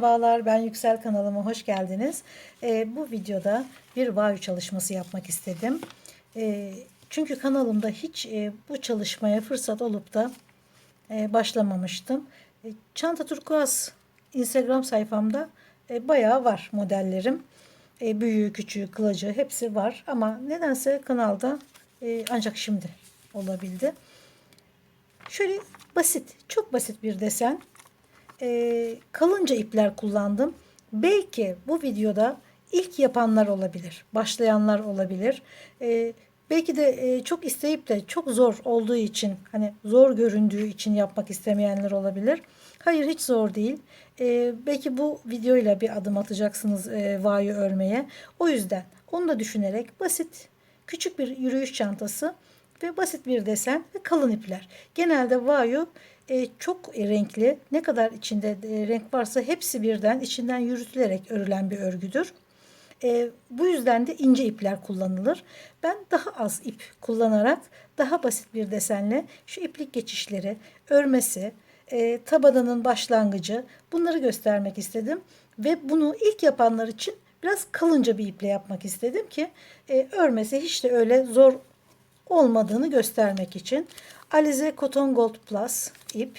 Merhabalar ben Yüksel kanalıma hoş geldiniz. Ee, bu videoda bir vayu çalışması yapmak istedim. Ee, çünkü kanalımda hiç e, bu çalışmaya fırsat olup da e, başlamamıştım. E, Çanta Turkuaz Instagram sayfamda e, bayağı var modellerim. E, büyüğü, küçüğü, kılacı hepsi var. Ama nedense kanalda e, ancak şimdi olabildi. Şöyle basit, çok basit bir desen e, kalınca ipler kullandım. Belki bu videoda ilk yapanlar olabilir, başlayanlar olabilir. E, belki de e, çok isteyip de çok zor olduğu için, hani zor göründüğü için yapmak istemeyenler olabilir. Hayır hiç zor değil. E, belki bu videoyla bir adım atacaksınız e, vayu örmeye. O yüzden onu da düşünerek basit, küçük bir yürüyüş çantası ve basit bir desen ve kalın ipler. Genelde vayu e, çok renkli. Ne kadar içinde e, renk varsa hepsi birden içinden yürütülerek örülen bir örgüdür. E, bu yüzden de ince ipler kullanılır. Ben daha az ip kullanarak daha basit bir desenle şu iplik geçişleri, örmesi, e, tabanının başlangıcı bunları göstermek istedim. Ve bunu ilk yapanlar için biraz kalınca bir iple yapmak istedim ki e, örmesi hiç de öyle zor olmadığını göstermek için. Alize Cotton Gold Plus ip.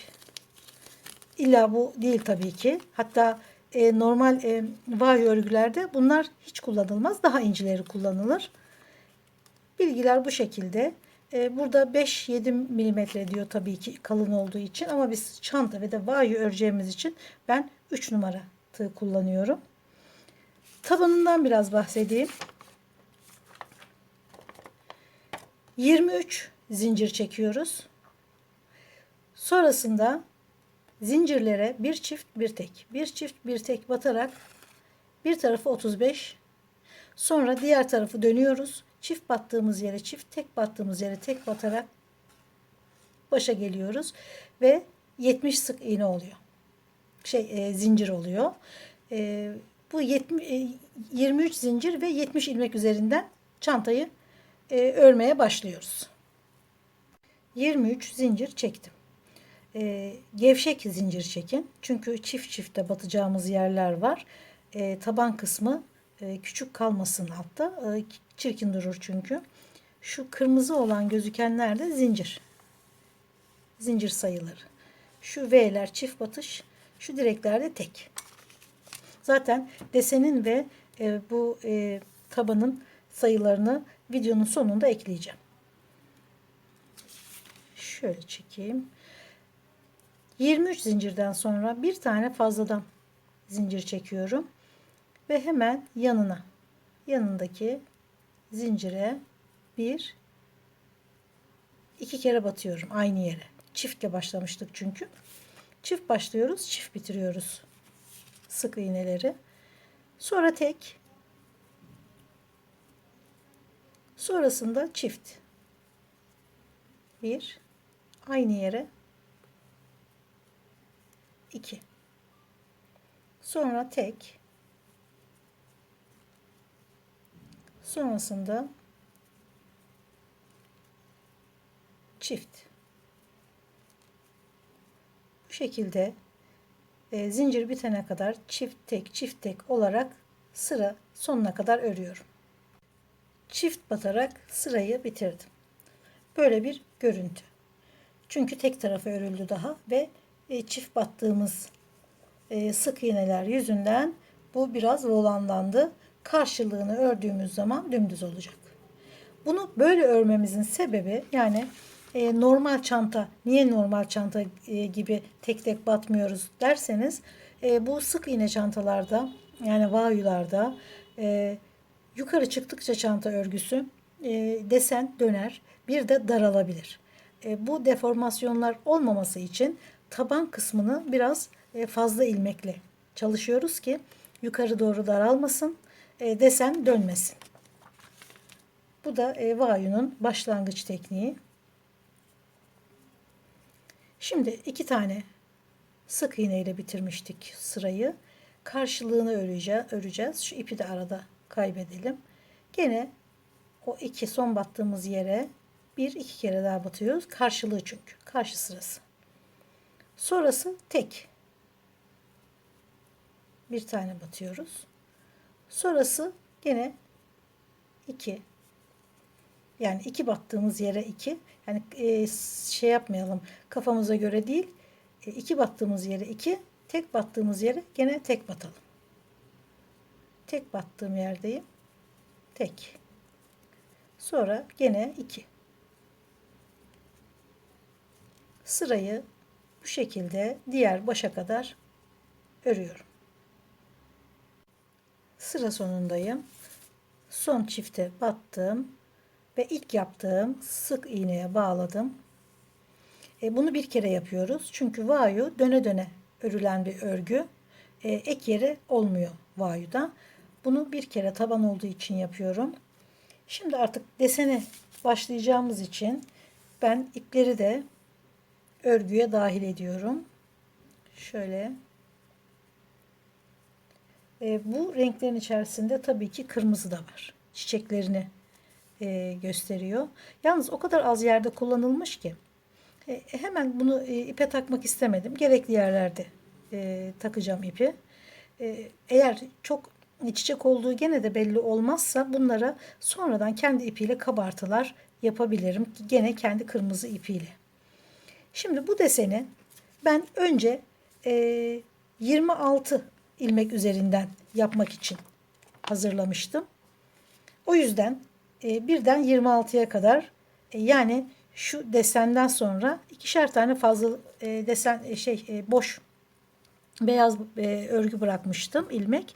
İlla bu değil tabii ki. Hatta e, normal e, vayo örgülerde bunlar hiç kullanılmaz. Daha incileri kullanılır. Bilgiler bu şekilde. E, burada 5-7 milimetre diyor tabii ki kalın olduğu için. Ama biz çanta ve de vayo öreceğimiz için ben 3 numara tığ kullanıyorum. Tabanından biraz bahsedeyim. 23 zincir çekiyoruz. Sonrasında zincirlere bir çift bir tek, bir çift bir tek batarak bir tarafı 35, sonra diğer tarafı dönüyoruz. Çift battığımız yere çift, tek battığımız yere tek batarak başa geliyoruz ve 70 sık iğne oluyor. Şey e, zincir oluyor. E, bu 70, e, 23 zincir ve 70 ilmek üzerinden çantayı e, örmeye başlıyoruz. 23 zincir çektim. E, gevşek zincir çekin. Çünkü çift çifte batacağımız yerler var. E, taban kısmı e, küçük kalmasın altta. E, çirkin durur çünkü. Şu kırmızı olan gözükenler de zincir. Zincir sayıları. Şu V'ler çift batış. Şu direkler de tek. Zaten desenin ve e, bu e, tabanın sayılarını videonun sonunda ekleyeceğim. Şöyle çekeyim. 23 zincirden sonra bir tane fazladan zincir çekiyorum. Ve hemen yanına yanındaki zincire bir iki kere batıyorum aynı yere. Çiftle başlamıştık çünkü. Çift başlıyoruz, çift bitiriyoruz. Sık iğneleri. Sonra tek. Sonrasında çift. Bir, aynı yere. 2 sonra tek. Sonrasında çift. Bu şekilde e, zincir bitene kadar çift tek çift tek olarak sıra sonuna kadar örüyorum çift batarak sırayı bitirdim böyle bir görüntü çünkü tek tarafı örüldü daha ve e, çift battığımız e, sık iğneler yüzünden bu biraz volanlandı. Karşılığını ördüğümüz zaman dümdüz olacak. Bunu böyle örmemizin sebebi yani e, normal çanta niye normal çanta gibi tek tek batmıyoruz derseniz bu sık iğne çantalarda yani vayularda yukarı çıktıkça çanta örgüsü desen döner bir de daralabilir. bu deformasyonlar olmaması için taban kısmını biraz e, fazla ilmekle çalışıyoruz ki yukarı doğru daralmasın, e, desen dönmesin. Bu da e, vayunun başlangıç tekniği. Şimdi iki tane sık iğne ile bitirmiştik sırayı. Karşılığını öreceğiz. öreceğiz. Şu ipi de arada kaybedelim. Gene o iki son battığımız yere bir iki kere daha batıyoruz. Karşılığı çünkü. Karşı sırası. Sonrası tek. bir tane batıyoruz. Sonrası gene 2 yani iki battığımız yere iki yani e, şey yapmayalım kafamıza göre değil e, iki battığımız yere iki tek battığımız yere gene tek batalım tek battığım yerdeyim tek sonra gene iki sırayı bu şekilde diğer başa kadar örüyorum sıra sonundayım son çifte battım ve ilk yaptığım sık iğneye bağladım. E, bunu bir kere yapıyoruz. Çünkü vayu döne döne örülen bir örgü. E, ek yeri olmuyor vayuda. Bunu bir kere taban olduğu için yapıyorum. Şimdi artık desene başlayacağımız için ben ipleri de örgüye dahil ediyorum. Şöyle. E, bu renklerin içerisinde tabii ki kırmızı da var. Çiçeklerini e, gösteriyor. Yalnız o kadar az yerde kullanılmış ki e, hemen bunu e, ipe takmak istemedim. Gerekli yerlerde e, takacağım ipi. E, eğer çok çiçek olduğu gene de belli olmazsa bunlara sonradan kendi ipiyle kabartılar yapabilirim. Gene kendi kırmızı ipiyle. Şimdi bu deseni ben önce e, 26 ilmek üzerinden yapmak için hazırlamıştım. O yüzden e, birden 26'ya kadar e, yani şu desenden sonra ikişer tane fazla e, desen e, şey e, boş beyaz e, örgü bırakmıştım ilmek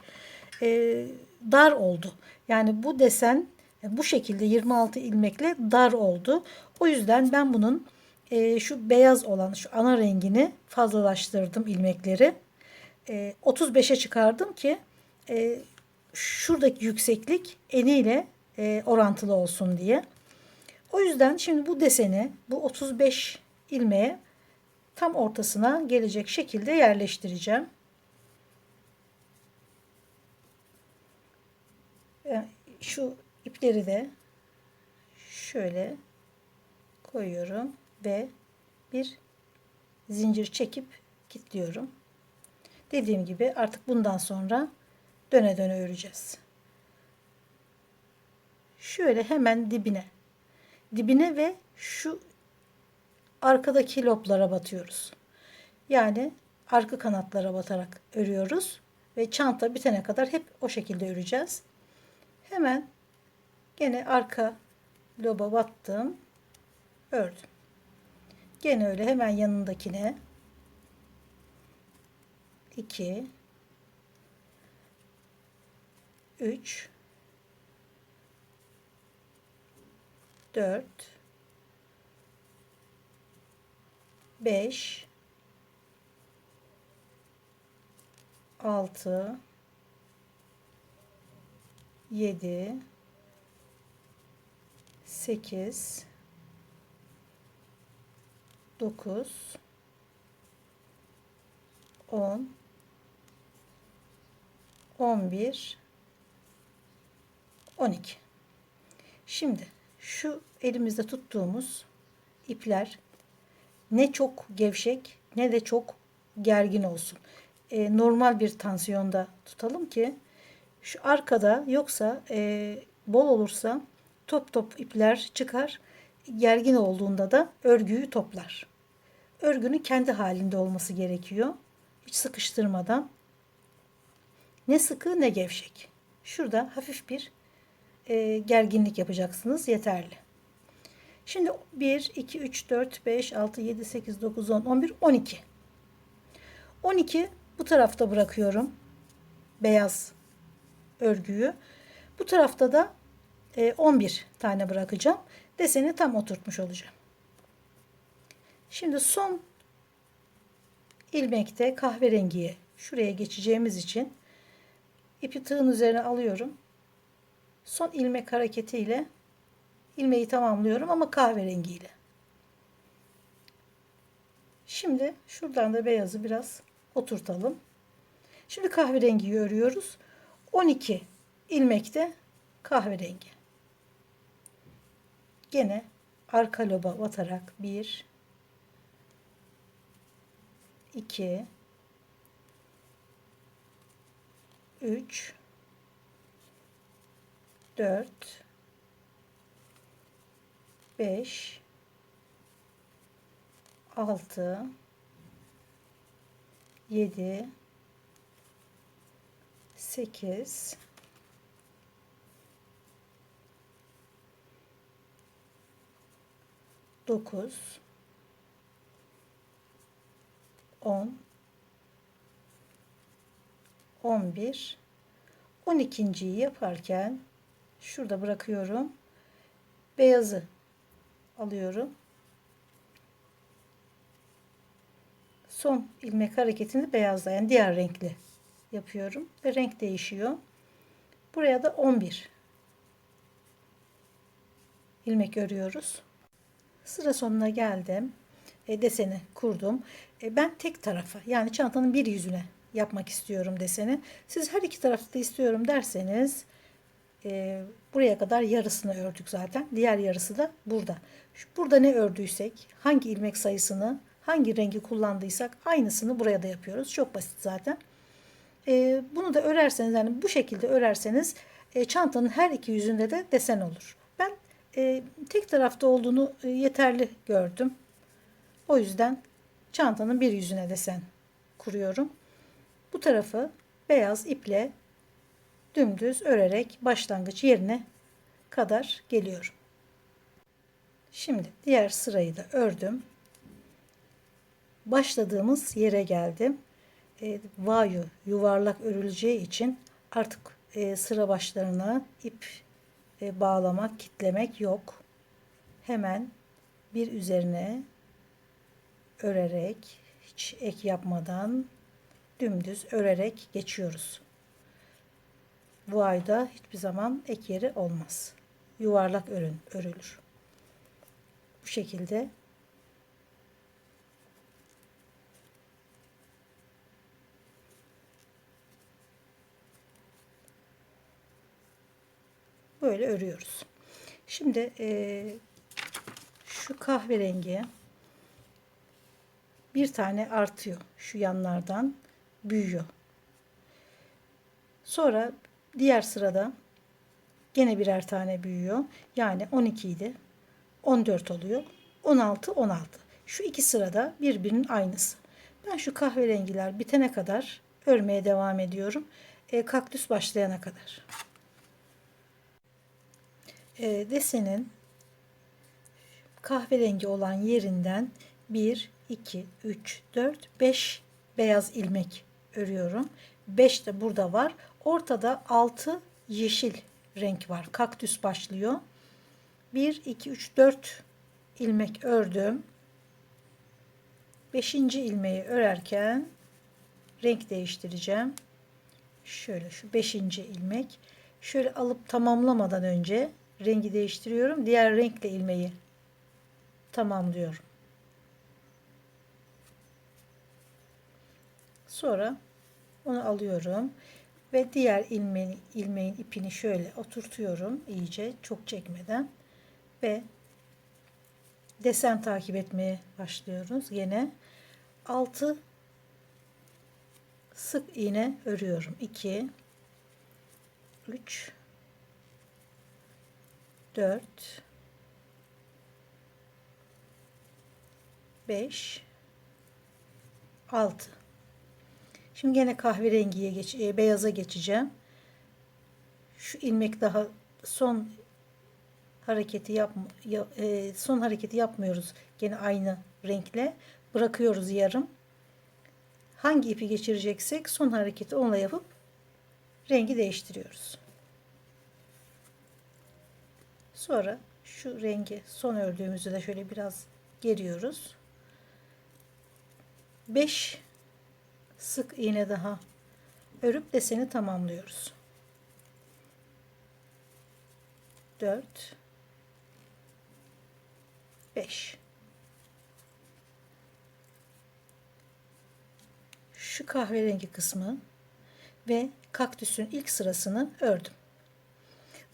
e, dar oldu. Yani bu desen e, bu şekilde 26 ilmekle dar oldu. O yüzden ben bunun e, şu beyaz olan şu ana rengini fazlalaştırdım ilmekleri. E, 35'e çıkardım ki e, şuradaki yükseklik eniyle e, orantılı olsun diye. O yüzden şimdi bu deseni bu 35 ilmeğe tam ortasına gelecek şekilde yerleştireceğim. Yani şu ipleri de şöyle koyuyorum ve bir zincir çekip kilitliyorum. Dediğim gibi artık bundan sonra döne döne öreceğiz şöyle hemen dibine dibine ve şu arkadaki loplara batıyoruz. Yani arka kanatlara batarak örüyoruz ve çanta bitene kadar hep o şekilde öreceğiz. Hemen gene arka loba battım. Ördüm. Gene öyle hemen yanındakine 2 3 4 5 6 7 8 9 10 11 12 Şimdi şu elimizde tuttuğumuz ipler ne çok gevşek ne de çok gergin olsun. E, normal bir tansiyonda tutalım ki şu arkada yoksa e, bol olursa top top ipler çıkar. Gergin olduğunda da örgüyü toplar. Örgünün kendi halinde olması gerekiyor. Hiç sıkıştırmadan. Ne sıkı ne gevşek. Şurada hafif bir e, gerginlik yapacaksınız. Yeterli. Şimdi 1, 2, 3, 4, 5, 6, 7, 8, 9, 10, 11, 12. 12 bu tarafta bırakıyorum. Beyaz örgüyü. Bu tarafta da 11 e, tane bırakacağım. Deseni tam oturtmuş olacağım. Şimdi son ilmekte kahverengiye şuraya geçeceğimiz için ipi tığın üzerine alıyorum son ilmek hareketiyle ilmeği tamamlıyorum ama kahverengiyle. Şimdi şuradan da beyazı biraz oturtalım. Şimdi kahverengiyi örüyoruz. 12 ilmekte kahverengi. Gene arka loba batarak 1 2 3 4 5 6 7 8 9 10 11 12.yi yaparken şurada bırakıyorum. Beyazı alıyorum. Son ilmek hareketini beyazla yani diğer renkli yapıyorum ve renk değişiyor. Buraya da 11 ilmek örüyoruz. Sıra sonuna geldim. E, deseni kurdum. E, ben tek tarafa yani çantanın bir yüzüne yapmak istiyorum deseni. Siz her iki tarafta da istiyorum derseniz e, buraya kadar yarısını ördük zaten. Diğer yarısı da burada. Şu, burada ne ördüysek, hangi ilmek sayısını, hangi rengi kullandıysak aynısını buraya da yapıyoruz. Çok basit zaten. E, bunu da örerseniz yani bu şekilde örerseniz e, çantanın her iki yüzünde de desen olur. Ben e, tek tarafta olduğunu e, yeterli gördüm. O yüzden çantanın bir yüzüne desen kuruyorum. Bu tarafı beyaz iple dümdüz örerek başlangıç yerine kadar geliyorum. Şimdi diğer sırayı da ördüm. Başladığımız yere geldim. E, vayu yuvarlak örüleceği için artık e, sıra başlarına ip e, bağlamak, kitlemek yok. Hemen bir üzerine örerek hiç ek yapmadan dümdüz örerek geçiyoruz. Bu ayda hiçbir zaman ek yeri olmaz. Yuvarlak örün örülür. Bu şekilde böyle örüyoruz. Şimdi e, şu kahverengi bir tane artıyor şu yanlardan büyüyor. Sonra diğer sırada gene birer tane büyüyor. Yani 12 idi. 14 oluyor. 16 16. Şu iki sırada birbirinin aynısı. Ben şu kahverengiler bitene kadar örmeye devam ediyorum. E, kaktüs başlayana kadar. E, desenin kahverengi olan yerinden 1, 2, 3, 4, 5 beyaz ilmek örüyorum. 5 de burada var. Ortada 6 yeşil renk var. Kaktüs başlıyor. 1, 2, 3, 4 ilmek ördüm. 5. ilmeği örerken renk değiştireceğim. Şöyle şu 5. ilmek. Şöyle alıp tamamlamadan önce rengi değiştiriyorum. Diğer renkle ilmeği tamamlıyorum. Sonra onu alıyorum ve diğer ilmeğin, ilmeğin ipini şöyle oturtuyorum iyice çok çekmeden ve desen takip etmeye başlıyoruz. Yine 6 sık iğne örüyorum. 2 3 4 5 6 Şimdi gene kahverengiye geç, e, beyaza geçeceğim. Şu ilmek daha son hareketi yap, e, son hareketi yapmıyoruz. Gene aynı renkle bırakıyoruz yarım. Hangi ipi geçireceksek son hareketi onunla yapıp rengi değiştiriyoruz. Sonra şu rengi son ördüğümüzü de şöyle biraz geriyoruz. 5 sık iğne daha örüp deseni tamamlıyoruz. 4 5 Şu kahverengi kısmı ve kaktüsün ilk sırasını ördüm.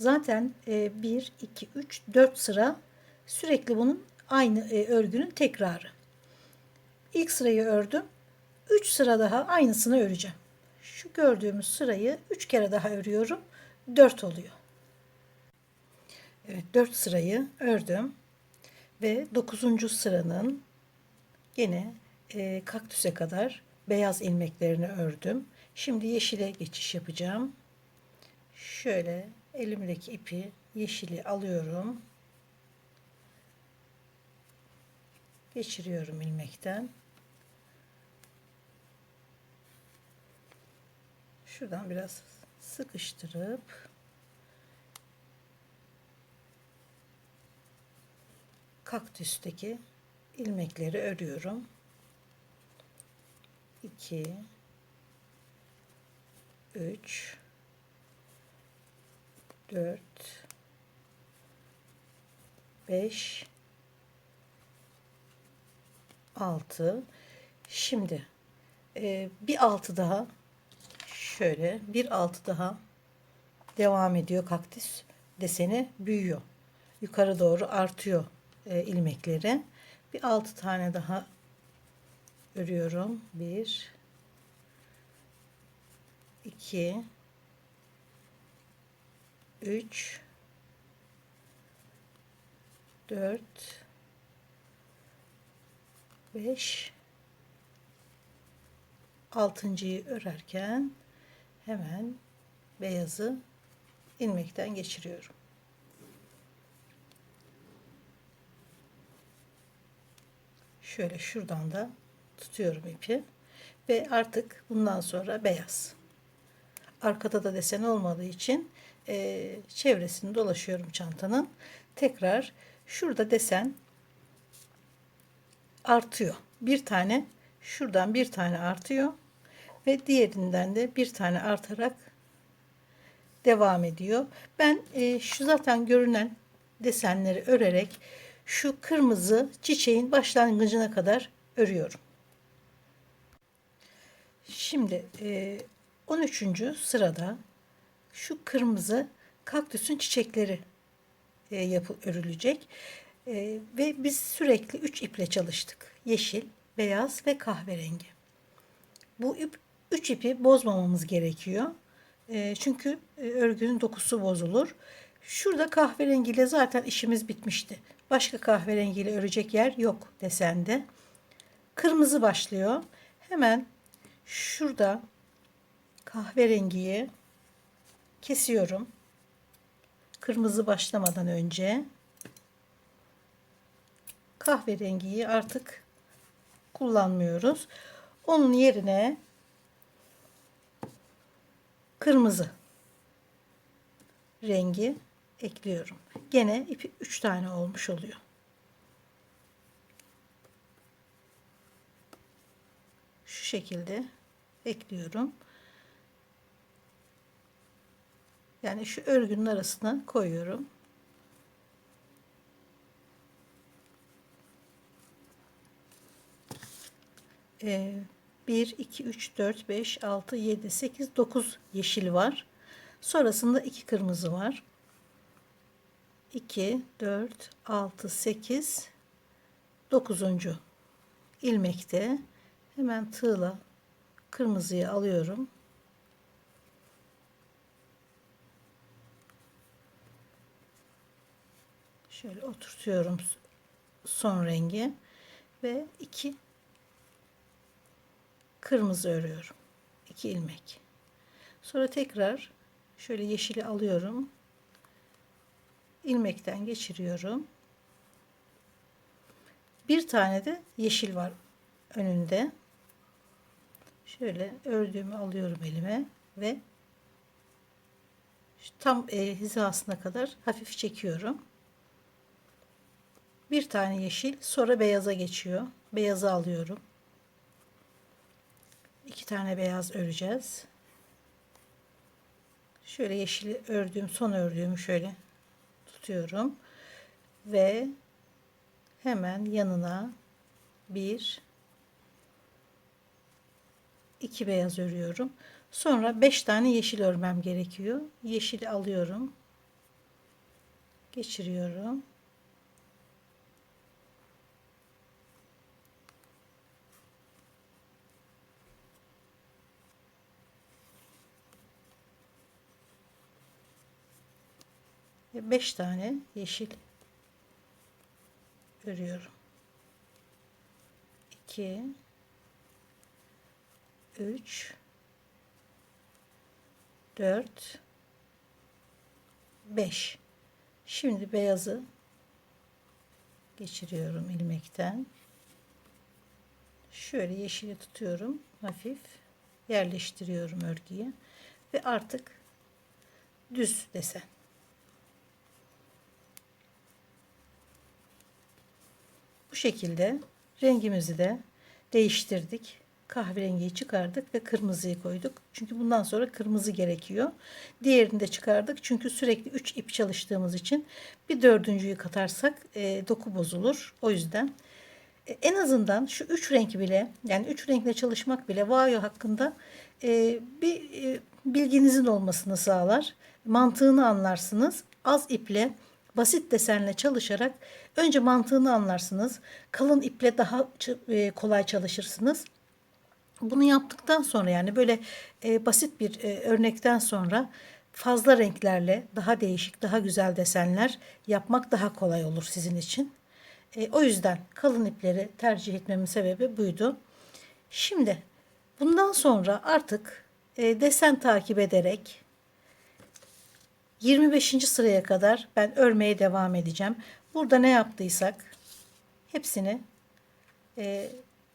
Zaten 1 2 3 4 sıra sürekli bunun aynı e, örgünün tekrarı. İlk sırayı ördüm. 3 sıra daha aynısını öreceğim. şu gördüğümüz sırayı 3 kere daha örüyorum. 4 oluyor. Evet 4 sırayı ördüm. Ve 9. sıranın gene e, kaktüse kadar beyaz ilmeklerini ördüm. Şimdi yeşile geçiş yapacağım. Şöyle elimdeki ipi yeşili alıyorum. Geçiriyorum ilmekten. Şuradan biraz sıkıştırıp kaktüsteki ilmekleri örüyorum. 2 3 4 5 6 şimdi e, bir altı daha. Şöyle bir altı daha devam ediyor kaktüs deseni büyüyor. Yukarı doğru artıyor e, ilmekleri bir altı tane daha örüyorum. Bir iki üç dört 5 altıncıyı örerken hemen beyazı ilmekten geçiriyorum. Şöyle şuradan da tutuyorum ipi ve artık bundan sonra beyaz. Arkada da desen olmadığı için e, çevresini dolaşıyorum çantanın. Tekrar şurada desen artıyor. Bir tane şuradan bir tane artıyor ve diğerinden de bir tane artarak devam ediyor. Ben e, şu zaten görünen desenleri örerek şu kırmızı çiçeğin başlangıcına kadar örüyorum. Şimdi e, 13. sırada şu kırmızı kaktüsün çiçekleri e, yapı örülecek. E, ve biz sürekli 3 iple çalıştık. Yeşil, beyaz ve kahverengi. Bu ip, üç ipi bozmamamız gerekiyor. E, çünkü e, örgünün dokusu bozulur. Şurada kahverengiyle zaten işimiz bitmişti. Başka kahverengiyle örecek yer yok desende. Kırmızı başlıyor. Hemen şurada kahverengiyi kesiyorum. Kırmızı başlamadan önce kahverengiyi artık kullanmıyoruz. Onun yerine kırmızı rengi ekliyorum. Gene ipi 3 tane olmuş oluyor. Şu şekilde ekliyorum. Yani şu örgünün arasına koyuyorum. 1, 2, 3, 4, 5, 6, 7, 8, 9 yeşil var. Sonrasında 2 kırmızı var. 2, 4, 6, 8, 9. ilmekte hemen tığla kırmızıyı alıyorum. Şöyle oturtuyorum son rengi ve 2 kırmızı örüyorum. 2 ilmek. Sonra tekrar şöyle yeşili alıyorum. ilmekten geçiriyorum. Bir tane de yeşil var önünde. Şöyle ördüğümü alıyorum elime ve tam e, hizasına kadar hafif çekiyorum. Bir tane yeşil sonra beyaza geçiyor. Beyazı alıyorum iki tane beyaz öreceğiz. Şöyle yeşili ördüğüm son ördüğümü şöyle tutuyorum ve hemen yanına bir iki beyaz örüyorum. Sonra beş tane yeşil örmem gerekiyor. Yeşili alıyorum. Geçiriyorum. Ve 5 tane yeşil örüyorum. 2 3 4 5 Şimdi beyazı geçiriyorum ilmekten. Şöyle yeşili tutuyorum. Hafif yerleştiriyorum örgüye. Ve artık düz desen. Bu şekilde rengimizi de değiştirdik. Kahverengiyi çıkardık ve kırmızıyı koyduk. Çünkü bundan sonra kırmızı gerekiyor. Diğerini de çıkardık. Çünkü sürekli 3 ip çalıştığımız için bir dördüncüyü katarsak e, doku bozulur. O yüzden e, en azından şu üç renk bile yani üç renkle çalışmak bile vayo hakkında e, bir e, bilginizin olmasını sağlar. Mantığını anlarsınız. Az iple basit desenle çalışarak önce mantığını anlarsınız. Kalın iple daha e, kolay çalışırsınız. Bunu yaptıktan sonra yani böyle e, basit bir e, örnekten sonra fazla renklerle daha değişik, daha güzel desenler yapmak daha kolay olur sizin için. O yüzden kalın ipleri tercih etmemin sebebi buydu. Şimdi bundan sonra artık desen takip ederek 25. sıraya kadar ben örmeye devam edeceğim. Burada ne yaptıysak hepsini e,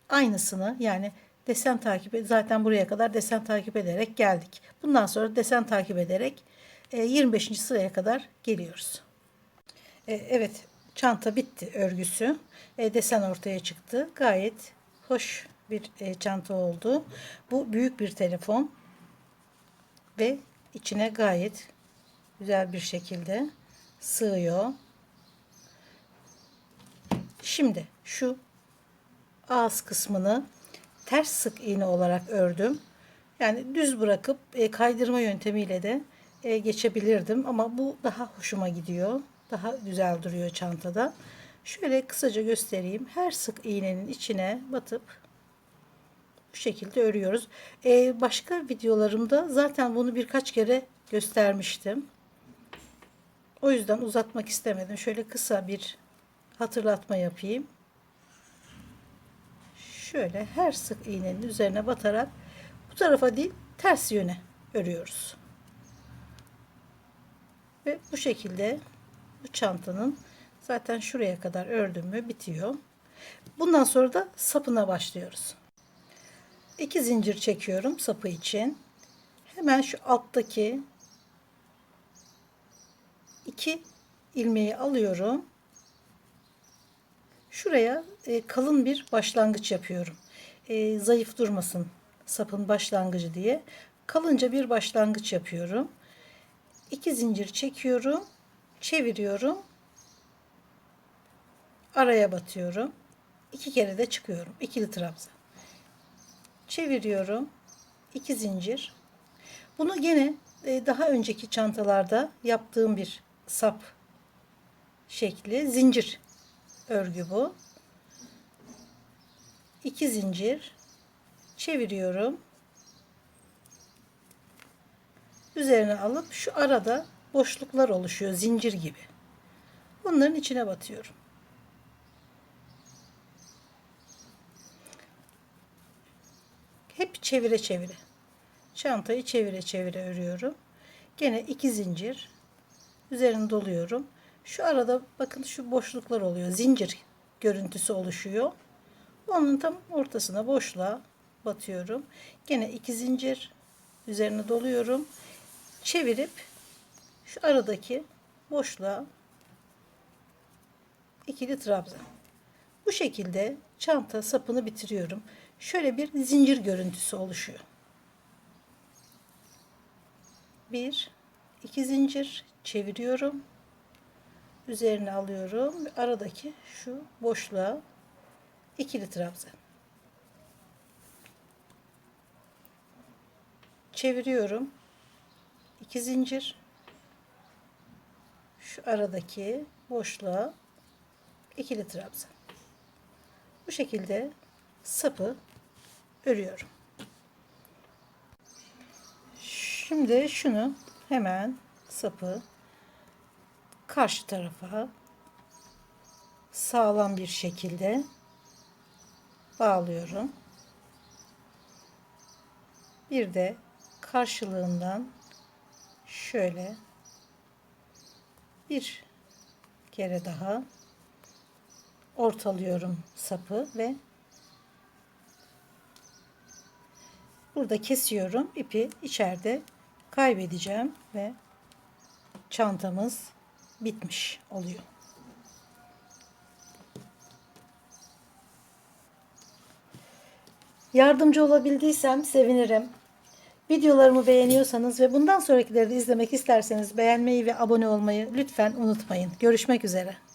aynısını yani desen takip et, zaten buraya kadar desen takip ederek geldik. Bundan sonra desen takip ederek e, 25. sıraya kadar geliyoruz. E, evet çanta bitti örgüsü. E, desen ortaya çıktı. Gayet hoş bir e, çanta oldu. Bu büyük bir telefon ve içine gayet güzel bir şekilde sığıyor. Şimdi şu ağız kısmını ters sık iğne olarak ördüm. Yani düz bırakıp e, kaydırma yöntemiyle de e, geçebilirdim ama bu daha hoşuma gidiyor. Daha güzel duruyor çantada. Şöyle kısaca göstereyim. Her sık iğnenin içine batıp bu şekilde örüyoruz. E, başka videolarımda zaten bunu birkaç kere göstermiştim. O yüzden uzatmak istemedim. Şöyle kısa bir hatırlatma yapayım şöyle her sık iğnenin üzerine batarak bu tarafa değil ters yöne örüyoruz. Ve bu şekilde bu çantanın zaten şuraya kadar ördüm mü bitiyor. Bundan sonra da sapına başlıyoruz. İki zincir çekiyorum sapı için. Hemen şu alttaki iki ilmeği alıyorum Şuraya e, kalın bir başlangıç yapıyorum. E, zayıf durmasın sapın başlangıcı diye. Kalınca bir başlangıç yapıyorum. İki zincir çekiyorum. Çeviriyorum. Araya batıyorum. İki kere de çıkıyorum. İkili trabzan. Çeviriyorum. iki zincir. Bunu gene e, daha önceki çantalarda yaptığım bir sap şekli zincir örgü bu. İki zincir çeviriyorum. Üzerine alıp şu arada boşluklar oluşuyor zincir gibi. Bunların içine batıyorum. Hep çevire çevire. Çantayı çevire çevire örüyorum. Gene iki zincir üzerine doluyorum. Şu arada bakın şu boşluklar oluyor. Zincir görüntüsü oluşuyor. Onun tam ortasına boşluğa batıyorum. Gene iki zincir üzerine doluyorum. Çevirip şu aradaki boşluğa ikili trabzan. Bu şekilde çanta sapını bitiriyorum. Şöyle bir zincir görüntüsü oluşuyor. Bir, iki zincir çeviriyorum. Üzerine alıyorum. Aradaki şu boşluğa ikili trabzan. Çeviriyorum. İki zincir. Şu aradaki boşluğa ikili trabzan. Bu şekilde sapı örüyorum. Şimdi şunu hemen sapı karşı tarafa sağlam bir şekilde bağlıyorum. Bir de karşılığından şöyle bir kere daha ortalıyorum sapı ve burada kesiyorum ipi içeride kaybedeceğim ve çantamız bitmiş oluyor. Yardımcı olabildiysem sevinirim. Videolarımı beğeniyorsanız ve bundan sonrakileri de izlemek isterseniz beğenmeyi ve abone olmayı lütfen unutmayın. Görüşmek üzere.